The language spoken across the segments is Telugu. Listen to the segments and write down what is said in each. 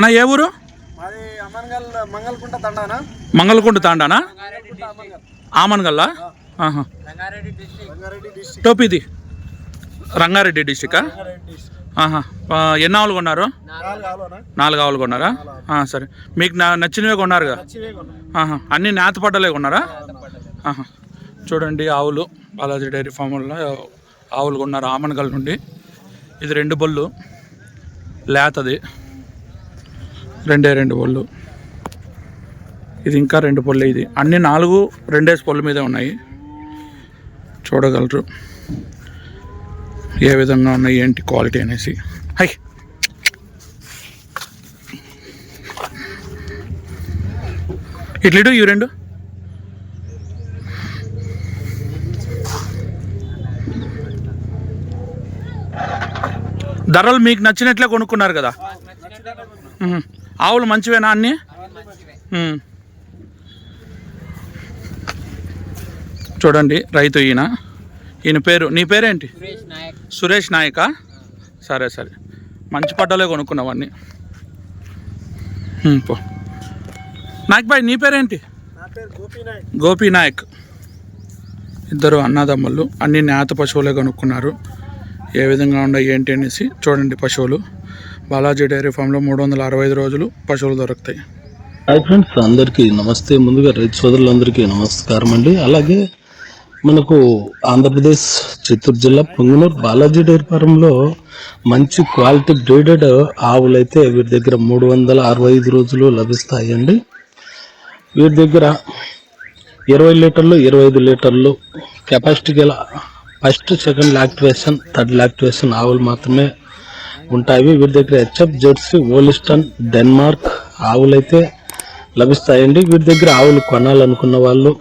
అన్న ఏ ఊరు? మంగళకుంట తండానా? ఆమన్గల్లా? ఆహా. రంగారెడ్డి డిస్ట్రిక్ట్ టోపీది రంగారెడ్డి డిస్టికా? రంగారెడ్డి డిస్ట్రిక్ట్ ఆహా. ఆ, ఎన్ని ఆవులు కొన్నారు? నాలుగు ఆవులు కొన్నారా? ఆ, సరే. మీకు నా నచ్చినవే కొన్నారుగా అన్ని నేత పడ్డలే కొన్నారా? ఆహా. చూడండి ఆవులు. బాలాజీ డైరీ ఫామ్లో ఆవులు కొన్నారు ఆమనగల్ నుండి. ఇది రెండు బొల్లు లేతది. రెండే రెండు బొల్లు ఇది ఇంకా రెండు పొల్లు ఇది. అన్ని నాలుగు రెండేసి పొల్ల మీదే ఉన్నాయి. చూడగలరు. ఏ విధంగా ఉన్నాయి ఏంటి క్వాలిటీ అనేసి. హై! ఇట్లిడు ఇవి రెండు. ధరలు మీకు నచ్చినట్లే కొనుక్కున్నారు కదా. ఆవులు మంచివేనా అన్నీ. చూడండి రైతు ఈయన. ఈయన పేరు నీ పేరేంటి? సురేష్ నాయక్. సురేష్ నాయకా? సరే సరే. మంచి పడ్డలే కొనుక్కున్నావన్నీ. పో. నాయక్ బాయ్ నీ పేరేంటి? నా పేరు గోపి నాయక్. గోపీ నాయక్. ఇద్దరు అన్నదమ్ములు అన్ని నేత పశువులే కొనుక్కున్నారు. ఏ విధంగా ఉన్నాయి ఏంటి అనేసి చూడండి పశువులు. బాలాజీ డైరీ ఫామ్లో మూడు వందల అరవై ఐదు రోజులు పశువులు దొరుకుతాయి. హాయ్ ఫ్రెండ్స్ అందరికీ నమస్తే. ముందుగా రైతు సోదరులందరికీ నమస్కారం అండి. అలాగే మనకు ఆంధ్రప్రదేశ్ చిత్తూరు జిల్లా పొంగునూరు బాలాజీ డైరీ ఫారంలో మంచి క్వాలిటీ బ్రీడెడ్ ఆవులైతే వీరి దగ్గర మూడు వందల అరవై ఐదు రోజులు లభిస్తాయండి. వీరి దగ్గర ఇరవై లీటర్లు ఇరవై ఐదు లీటర్లు కెపాసిటీ గల first second lactation third lactation ఆవులు మాత్రమే ఉంటాయి. వీరి దగ్గర హెచ్ఎఫ్ జెర్సీ ఓలిస్టన్ డెన్మార్క్ ఆవులైతే లభిస్తాయండి. వీరి దగ్గర ఆవులు కొనాలనుకున్న వాళ్ళు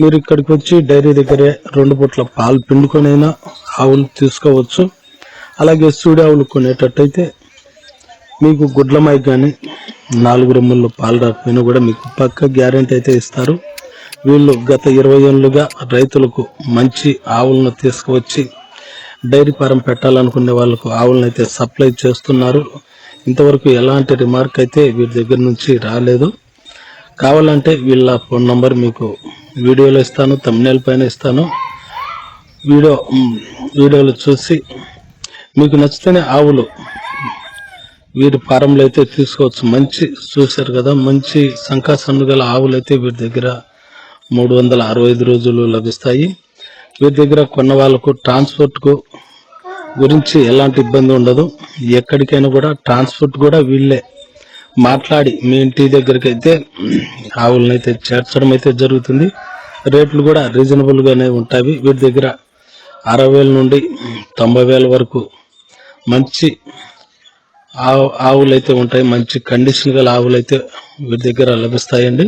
మీరు ఇక్కడికి వచ్చి డైరీ దగ్గరే రెండు పూట్ల పాలు పిండుకొనైనా ఆవులు తీసుకోవచ్చు. అలాగే సూడి ఆవులు కొనేటట్టయితే మీకు గుడ్లమై కానీ నాలుగు రొమ్ముల్లో పాలు రాకపోయినా కూడా మీకు పక్క గ్యారెంటీ అయితే ఇస్తారు. వీళ్ళు గత ఇరవై ఏళ్ళుగా రైతులకు మంచి ఆవులను తీసుకువచ్చి డైరీ ఫారం పెట్టాలనుకునే వాళ్ళకు ఆవులను అయితే సప్లై చేస్తున్నారు. ఇంతవరకు ఎలాంటి రిమార్క్ అయితే వీరి దగ్గర నుంచి రాలేదు. కావాలంటే వీళ్ళ ఫోన్ నంబర్ మీకు వీడియోలో ఇస్తాను తమ్నేల్ పైన ఇస్తాను. వీడియో వీడియోలు చూసి మీకు నచ్చితేనే ఆవులు వీరి ఫారంలో అయితే తీసుకోవచ్చు. మంచి చూశారు కదా మంచి సంకాసన్ను గల ఆవులు అయితే వీరి దగ్గర మూడు వందల అరవై ఐదు రోజులు లభిస్తాయి. వీరి దగ్గర కొన్న వాళ్ళకు ట్రాన్స్పోర్ట్కు గురించి ఎలాంటి ఇబ్బంది ఉండదు. ఎక్కడికైనా కూడా ట్రాన్స్పోర్ట్ కూడా వీళ్ళే. మాట్లాడి మీ ఇంటి దగ్గరికి అయితే ఆవులను అయితే చేర్చడం అయితే జరుగుతుంది. రేట్లు కూడా రీజనబుల్గానే ఉంటాయి. వీటి దగ్గర అరవై వేల నుండి తొంభై వేల వరకు మంచి ఆవు ఆవులు అయితే ఉంటాయి. మంచి కండిషన్ గల ఆవులు అయితే వీటి దగ్గర లభిస్తాయండి.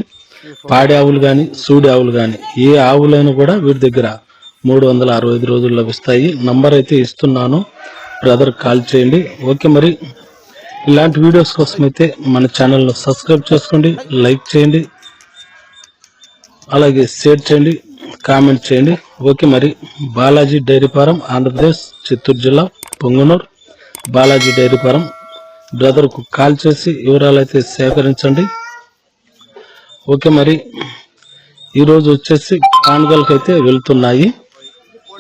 పాడి ఆవులు కానీ సూడి ఆవులు కానీ ఏ ఆవులైనా కూడా వీటి దగ్గర మూడు వందల అరవై ఐదు రోజులు లభిస్తాయి. నంబర్ అయితే ఇస్తున్నాను. బ్రదర్ కాల్ చేయండి. ఓకే మరి. ఇలాంటి వీడియోస్ కోసం అయితే మన ఛానల్ను సబ్స్క్రైబ్ చేసుకోండి లైక్ చేయండి అలాగే షేర్ చేయండి కామెంట్ చేయండి. ఓకే మరి. బాలాజీ డైరీ ఫారం ఆంధ్రప్రదేశ్ చిత్తూరు జిల్లా Punganur. Balaji dairy farm. బ్రదర్కు call చేసి వివరాలు అయితే సేకరించండి. ఓకే మరి. ఈరోజు వచ్చేసి కానుగలకు అయితే వెళ్తున్నాయి.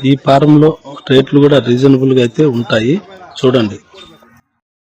ఈ ఫారంలో రేట్లు కూడా రీజనబుల్గా అయితే ఉంటాయి. చూడండి.